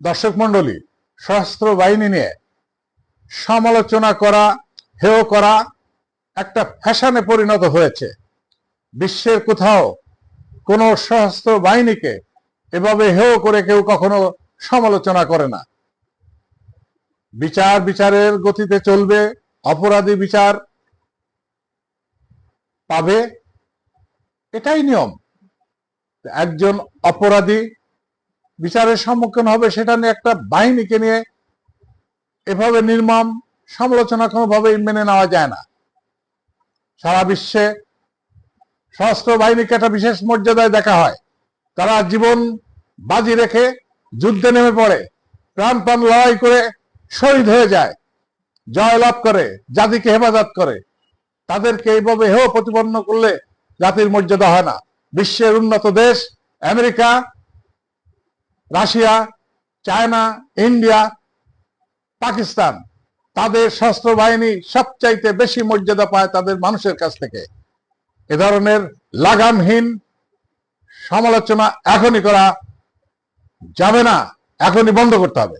দর্শক মন্ডলী সশস্ত্র বাহিনী নিয়ে সমালোচনা করা, হেয় করা একটা ফ্যাশনে পরিণত হয়েছে। বিশ্বের কোথাও কোনো সশস্ত্র বাহিনীকে এভাবে হেয় করে কেউ কখনো সমালোচনা করে না। বিচার বিচারের গতিতে চলবে, অপরাধী বিচার পাবে, এটাই নিয়ম। একজন অপরাধী বিচারের সম্মুখীন হবে, সেটা নিয়ে একটা বাহিনীকে নিয়ে এভাবে নির্মম সমালোচনা কোনোভাবেই মেনে নেওয়া যায় না। সারা বিশ্বে সশস্ত্র বাহিনীকে একটা বিশেষ মর্যাদায় দেখা হয়। তারা জীবন বাজি রেখে যুদ্ধে নেমে পড়ে প্রাণ প্রাণপণ লড়াই করে শহীদ হয়ে যায় জয় লাভ করে, জাতিকে হেফাজত করে। তাদেরকে এইভাবে হেয় প্রতিপন্ন করলে জাতির মর্যাদা হয় না। বিশ্বের উন্নত দেশ, America Russia, China, India, Pakistan, তাদের সশস্ত্র বাহিনী সবচাইতে বেশি মর্যাদা পায় তাদের মানুষের কাছ থেকে। এ ধরনের লাগামহীন সমালোচনা এখনই করা যাবে না, এখনই বন্ধ করতে হবে।